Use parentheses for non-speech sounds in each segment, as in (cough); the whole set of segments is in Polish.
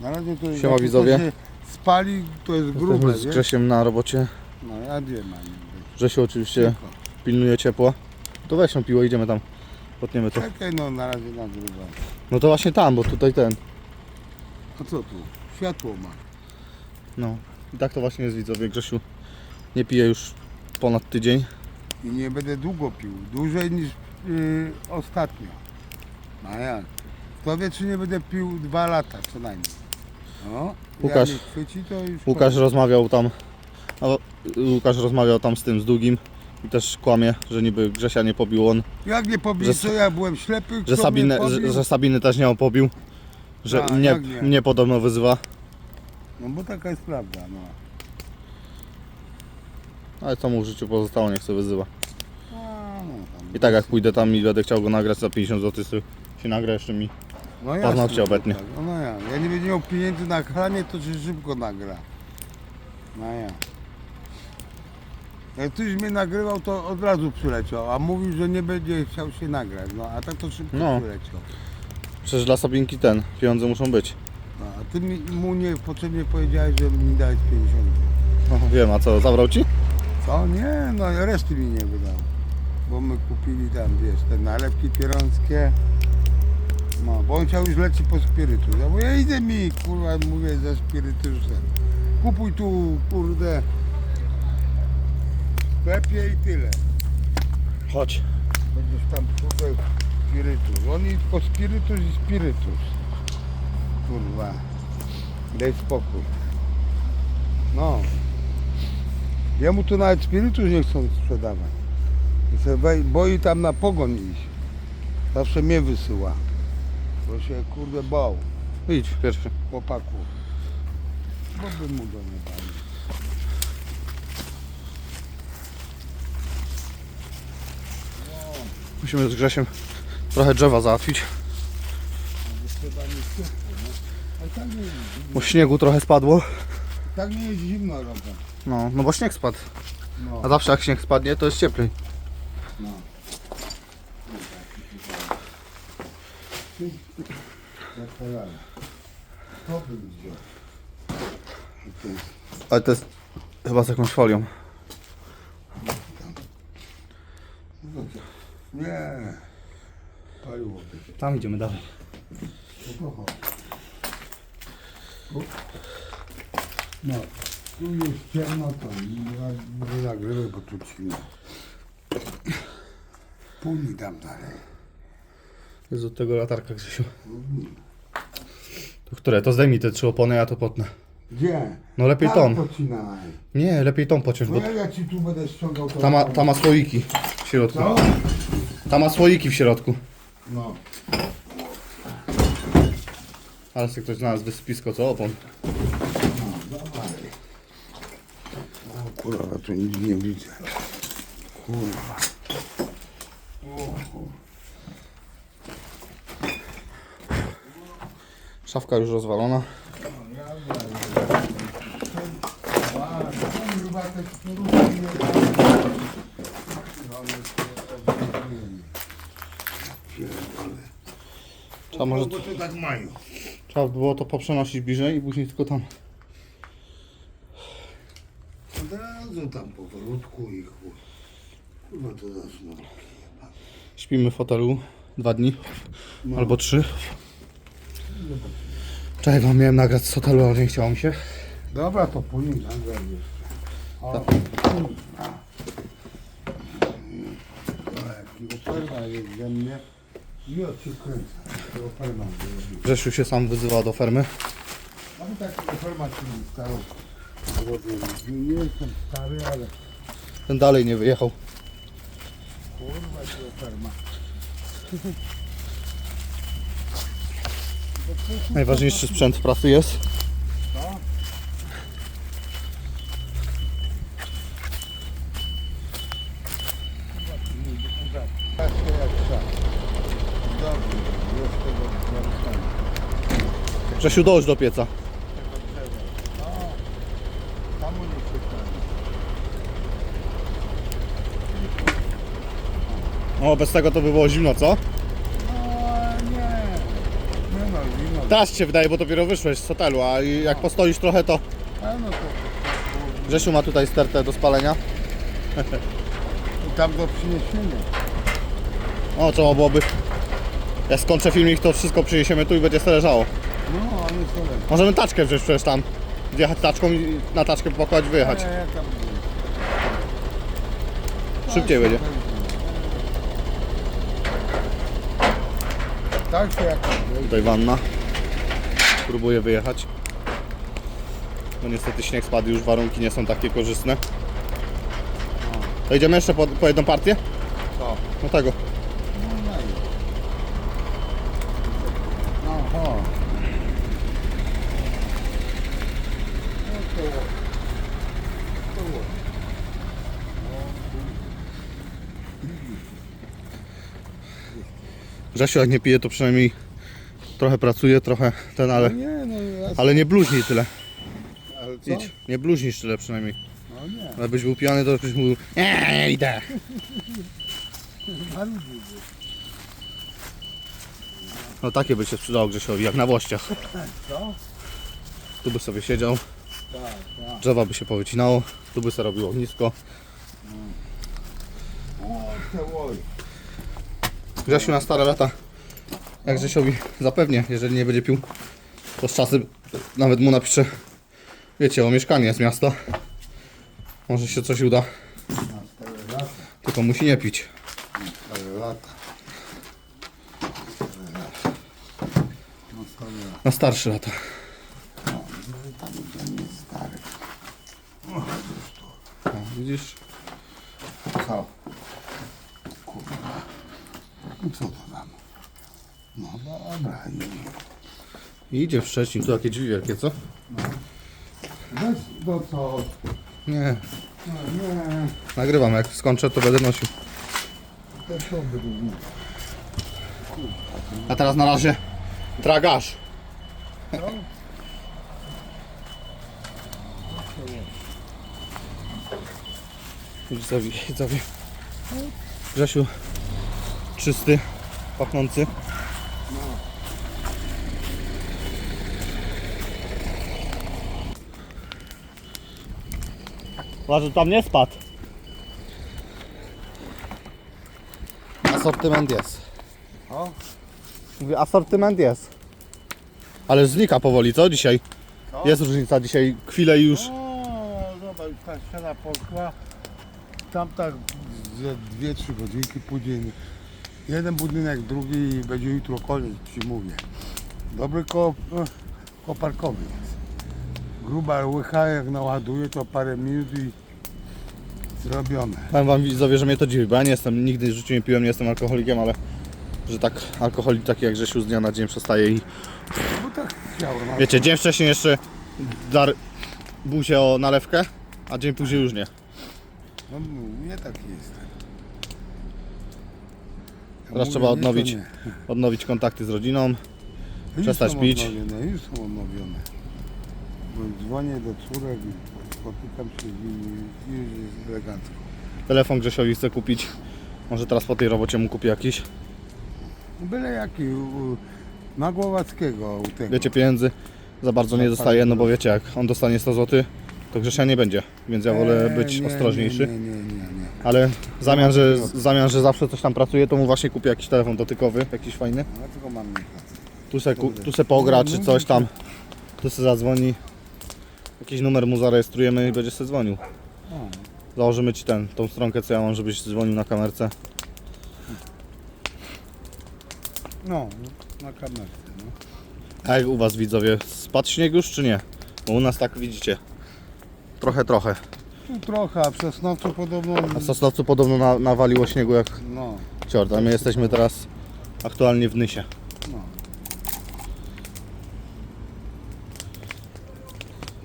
Na razie to Siema, jak widzowie. to się spali, to jest grube, Jesteśmy z wiesz? Grzesiem na robocie. No ja wiem, mam. Grzesiu oczywiście pilnuje ciepła. To weź tą piło, idziemy tam. Potniemy to. Czekaj, no na razie nagrywam. No to właśnie tam, bo tutaj ten. A co tu? Światło ma. No. I tak to właśnie jest widzowie. Grzesiu nie pije już ponad tydzień. I nie będę długo pił. Dłużej niż yy, ostatnio. A jak? Kto wie, czy nie będę pił dwa lata co najmniej. No, Łukasz. Jak chwyci, to już Łukasz rozmawiał tam. No, Łukasz rozmawiał tam z tym, z Długim. I też kłamie, że niby Grzesia nie pobił on. Jak nie pobił, że- co ja byłem ślepy? Że, mnie Sabinę, pobił? że, że Sabiny też nie pobił. Że A, mnie, jak nie? mnie podobno wyzywa. No bo taka jest prawda, no. Ale co mu w życiu pozostało, niech sobie wyzywa. A, no tam I tak jak pójdę tam i będę chciał go nagrać za 50 zł, to się nagra jeszcze mi. No Paznokcie jasne, obetnie. tak. No, no ja. ja nie będzie miał pieniędzy na chlanie, to się szybko nagra. No ja. Jak ktoś mnie nagrywał, to od razu przyleciał, a mówił, że nie będzie chciał się nagrać. No a tak to szybko No. przyleciał. Przecież dla Sabinki ten, pieniądze muszą być. No, a ty mi, mu niepotrzebnie powiedziałeś, że mi dałeś 50 No, wiem, a co, zabrał ci? Co? Nie, no reszty mi nie wydał. Bo my kupili tam, wiesz, te nalewki pierąskie. No, bo on chciał już leci po spirytus. Ja mówię, idę mi, kurwa, mówię, ze spirytusem. Kupuj tu, kurde, w sklepie i tyle. Chodź. Będziesz tam, kurde, spirytus. On i tylko spirytus i spirytus. Kurwa, daj spokój. No. Jemu tu nawet spirytus nie chcą sprzedawać. Boi tam na pogoń iść. Zawsze mnie wysyła. Bo się kurde bał Idź pierwszy. chłopaków. Bo by mu do nie dali. Musimy z Grzesiem trochę drzewa załatwić. Chyba nie ciepło, no. Ale tak nie jest zimno. Bo śniegu trochę spadło. Tak nie jest zimno robię. No, no bo śnieg spadł. No. A zawsze jak śnieg spadnie, to jest cieplej. No. Cholera. To by wziął. I to jest Ale to jest chyba z jakąś folią. no co? Nie. Się. Tam idziemy dalej. No. Tu. No. Tu już ciemno, to nie- nie nagrywaj, bo tu ciemno. Pójdź tam dalej. Jest od tego latarka Grzesiu. To które? To zdejmij te trzy opony, ja to potnę. Gdzie? No lepiej Tam tą. pocinaj. Nie, lepiej tą pociąć, No bo jak ja ci tu będę ściągał to... ta ma, ta ma słoiki w środku. Co? Ta ma słoiki w środku. No. Ale sobie ktoś znalazł wysypisko, co opon. No, dawaj. O kurwa, tu nic nie widzę. Kurwa. Szafka już rozwalona. Trzeba może tak mają. trzeba było to poprzenosić bliżej i później tylko tam. Od razu tam powolutku i chuj. Kurwa, to za. Śpimy w fotelu dwa dni No. albo trzy. Czekaj, wam miałem nagrać z hotelu, ale nie chciało mi się. Dobra, to później nagraj jeszcze. O, Tak. jest ze mnie. I od się kręcę. To oferma zrobił. Grzesiu się sam wyzywa do fermy. Mam taki oferma się starą. Nie jestem stary, ale Ten dalej nie wyjechał. kurwa się oferma. Najważniejszy sprzęt w pracy jest. Grzesiu, dołóż do pieca. O, bez tego to by było zimno, co? No nie. Nie no, zimno Teraz się wydaje, bo dopiero wyszłeś z hotelu, a i jak postoisz trochę, to A no to, Grzesiu ma tutaj stertę do spalenia. to tam do przyniesienia. O, trzeba byłoby... Jak skończę filmik, to wszystko przyniesiemy tu i będzie sobie leżało. No, ale co lepiej. Możemy taczkę wziąć przecież tam. Wjechać taczką i na taczkę pokładać, wyjechać. E, tam Szybciej będzie. Tak się jak Tutaj wanna. Próbuję wyjechać. No niestety śnieg spadł, już warunki nie są takie korzystne. To idziemy jeszcze po, po jedną partię? Co? No tego. No, i- Aha. Grzesiu jak nie pije, to przynajmniej trochę pracuje, trochę ten, ale, No nie, no ja... ale nie bluźnij tyle. Ale co? Idź, nie bluźnisz tyle przynajmniej. No nie. Ale byś był pijany, to byś mówił nie, idę. No takie by się przydało Grzesiowi, jak na włościach. Co? Tu by sobie siedział, Tak, tak. drzewa by się powycinało, tu by sobie robił ognisko. O, te łoj. Grzesiu na stare lata, jak Grzesiowi zapewnię, jeżeli nie będzie pił, to z czasem nawet mu napiszę, wiecie, o mieszkanie z miasta. Może się coś uda, tylko musi nie pić. Na starsze lata. Widzisz? Co? Kurwa. No co to tam? No dobra. idzie w Szczecin, tu jakie drzwi wielkie, co? Weź do co? Nie, No nie. nagrywam, jak skończę to będę nosił. A teraz na razie tragaż. Widzowie, widzowie. Grzesiu, czysty, pachnący. Uważaj, tam nie spadł. Asortyment jest. O? Mówię, asortyment jest. Ale znika powoli, co dzisiaj? Co? Jest różnica dzisiaj, chwilę już. O, zobacz, ta ściana poszła. Tam tak ze 2-3 godzinki później. Jeden budynek, drugi i będzie jutro koniec, ci mówię. Dobry ko, koparkowy jest. Gruba łycha, jak naładuje to parę minut i zrobione. Powiem wam widzowie, że mnie to dziwi, bo ja nie jestem, nigdy w życiu nie piłem, nie jestem alkoholikiem, ale że tak alkoholik taki jak Grzesiu z dnia na dzień przestaje i No tak chciał. No, wiecie, dzień wcześniej jeszcze dar buzię o nalewkę, a dzień później już nie. no nie taki jest. Ja Teraz mówię, trzeba nie, to odnowić. nie. Odnowić kontakty z rodziną. Już Przestać są pić. Odnowione, już są odnowione. Bo dzwonię do córek i spotykam się z nimi i już jest elegancko. Telefon Grzesiowi chcę kupić. Może teraz po tej robocie mu kupię jakiś. Byle jaki, u, na Głowackiego u tego. Wiecie, pieniędzy za bardzo nie parę no bo wiecie, jak on dostanie 100 zł, to Grzesia nie będzie, więc ja wolę Eee, być nie, ostrożniejszy. Nie, nie, nie, nie, nie. Ale w zamian, że, w zamian, że zawsze coś tam pracuje, to mu właśnie kupię jakiś telefon dotykowy, jakiś fajny. Dlatego mam nie kasy. Tu se, ku- tu se pogra, czy coś tam. Tu se zadzwoni. Jakiś numer mu zarejestrujemy i będzie se dzwonił. Założymy ci ten, tą stronkę, co ja mam, żebyś dzwonił na kamerce. no, na kamerce. No. A jak u was widzowie, spadł śnieg już czy nie? Bo u nas tak widzicie. Trochę, trochę. Tu trochę, a przez noc to podobno... A w Sosnowcu podobno na, nawaliło śniegu jak No, ciort, a my jesteśmy teraz aktualnie w Nysie. no.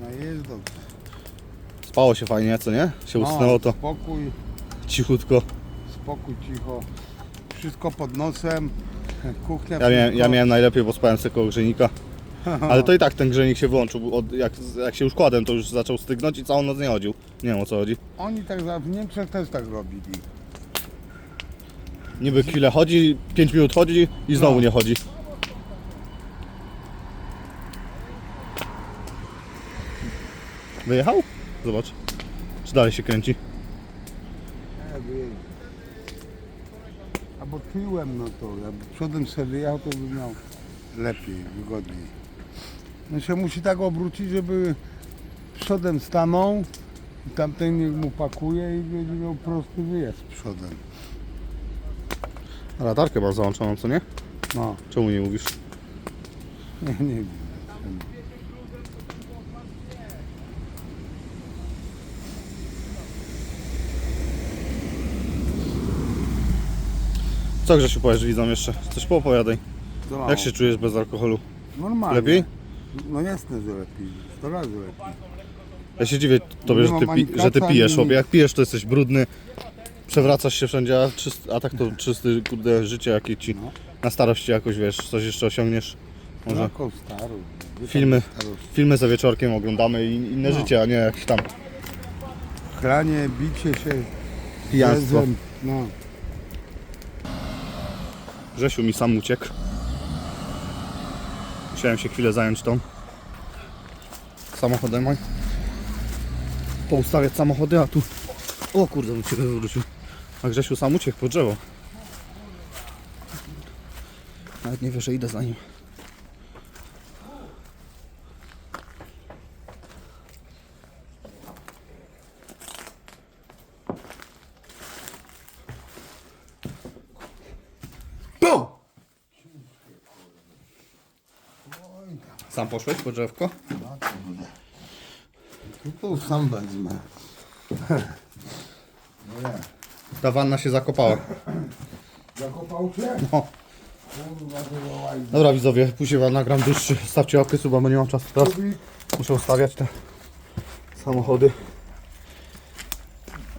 No jest dobrze. Spało się fajnie, co nie? Się usnęło to Spokój, cichutko. spokój, cicho. Wszystko pod nosem. (laughs) Kuchnia Ja miałem, ja miałem najlepiej, bo spałem sobie koło grzejnika. (laughs) Ale to i tak ten grzejnik się wyłączył. bo Od, jak, jak się już kładłem, to już zaczął stygnąć i całą noc nie chodził. Nie wiem o co chodzi. Oni tak za- w Niemczech też tak robili. Niby chwilę chodzi, 5 minut chodzi i znowu No. nie chodzi. Wyjechał? Zobacz. Czy dalej się kręci? Albo tyłem, no to jakby przodem sobie wyjechał, to by miał lepiej, wygodniej. No się musi tak obrócić, żeby przodem stanął i tamten niech mu pakuje i będzie miał prosty wyjazd przodem. Latarkę masz załączoną, co nie? No, Czemu nie mówisz? (laughs) nie, nie wiem. Co Grzesiu powiesz widzom jeszcze? Coś poopowiadaj. To Jak się czujesz bez alkoholu? Normalnie. Lepiej? No jasne, że lepiej. 100 razy lepiej. Ja się dziwię tobie, Nie że mam ty, ani pi- że ty kaca, pijesz, ani chłopie. Jak pijesz, to jesteś brudny, przewracasz się wszędzie, a, czyst, a tak to czysty, kurde, życie jakie ci No. na starości jakoś, wiesz, coś jeszcze osiągniesz. Może Taką starą. Wy tam Filmy. starość. filmy za wieczorkiem oglądamy i inne No. życie, a nie jakieś tam Chranie, bicie się. pijanstwo. No. Grzesiu mi sam uciekł. Musiałem się chwilę zająć tą samochodem. Poustawiać samochody, a tu... O kurde, bym się wywrócił. A Grzesiu sam uciekł po drzewo. Nawet nie wie, że idę za nim. Sam poszłeś po drzewko? Tu sam wezmę. No ja. Ta wanna się zakopała. Zakopał się? No. Kurwa. Dobra widzowie, później wam nagram dłuższy. Stawcie łapkę suba, bo nie mam czasu teraz. Muszę ustawiać te samochody.